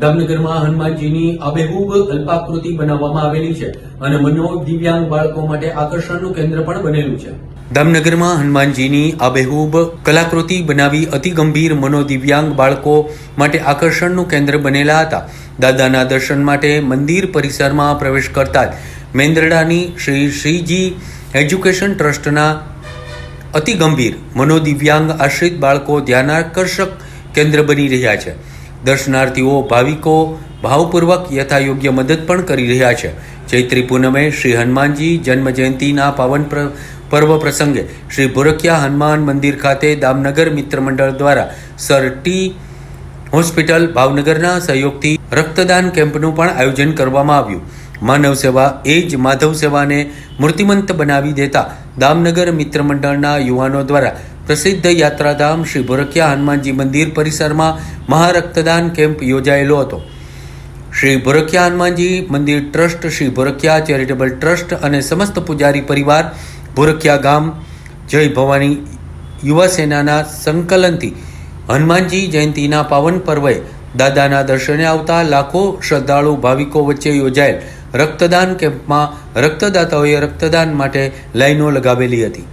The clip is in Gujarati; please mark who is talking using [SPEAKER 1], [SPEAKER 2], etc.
[SPEAKER 1] દામનગરમાં હનુમાનજીની આબેહૂબ અલ્પાકૃતિ બનાવવામાં આવેલી છે અને મનો દિવ્યાંગ બાળકો માટે આકર્ષણનું કેન્દ્ર પણ બનેલું છે. દામનગરમાં હનુમાનજીની આબેહૂબ કલાકૃતિ બનાવી અતિ ગંભીર મનોદિવ્યાંગ બાળકો માટે આકર્ષણનું કેન્દ્ર બનેલા હતા. દાદાના દર્શન માટે મંદિર પરિસરમાં પ્રવેશ કરતા જ મેંદરડાની શ્રી શ્રીજી એજ્યુકેશન ટ્રસ્ટના અતિ ગંભીર મનોદિવ્યાંગ આશ્રિત બાળકો ધ્યાનાકર્ષક કેન્દ્ર બની રહ્યા છે. દર્શનાર્થીઓ, ભાવિકો ભાવપૂર્વક યથાયોગ્ય મદદ પણ કરી રહ્યા છે. ચૈત્રી પૂનમે શ્રી હનુમાનજી જન્મ જયંતિના પાવન પર્વ પ્રસંગે શ્રી ભોરખિયા હનુમાન મંદિર ખાતે દામનગર મિત્ર મંડળ દ્વારા સર ટી હોસ્પિટલ ભાવનગરના સહયોગથી રક્તદાન કેમ્પનું પણ આયોજન કરવામાં આવ્યું. માનવ સેવા એ જ માધવ સેવાને મૂર્તિમંત બનાવી દેતા દામનગર મિત્ર મંડળના યુવાનો દ્વારા પ્રસિદ્ધ યાત્રાધામ શ્રી ભોરખિયા હનુમાનજી મંદિર પરિસરમાં મહારક્તદાન કેમ્પ યોજાયેલો હતો. શ્રી ભોરખિયા હનુમાનજી મંદિર trust, Shri Bhorkhiya charitable trust અને સમસ્ત પૂજારી પરિવાર ભોરખિયા ગામ જય ભવાની યુવા સેનાના સંકલનથી હનુમાનજી જયંતિના પાવન પર્વે દાદાના દર્શને આવતા લાખો શ્રદ્ધાળુ ભાવિકો વચ્ચે યોજાયેલ રક્તદાન કેમ્પમાં રક્તદાતાઓએ રક્તદાન માટે લાઈનો લગાવેલી હતી.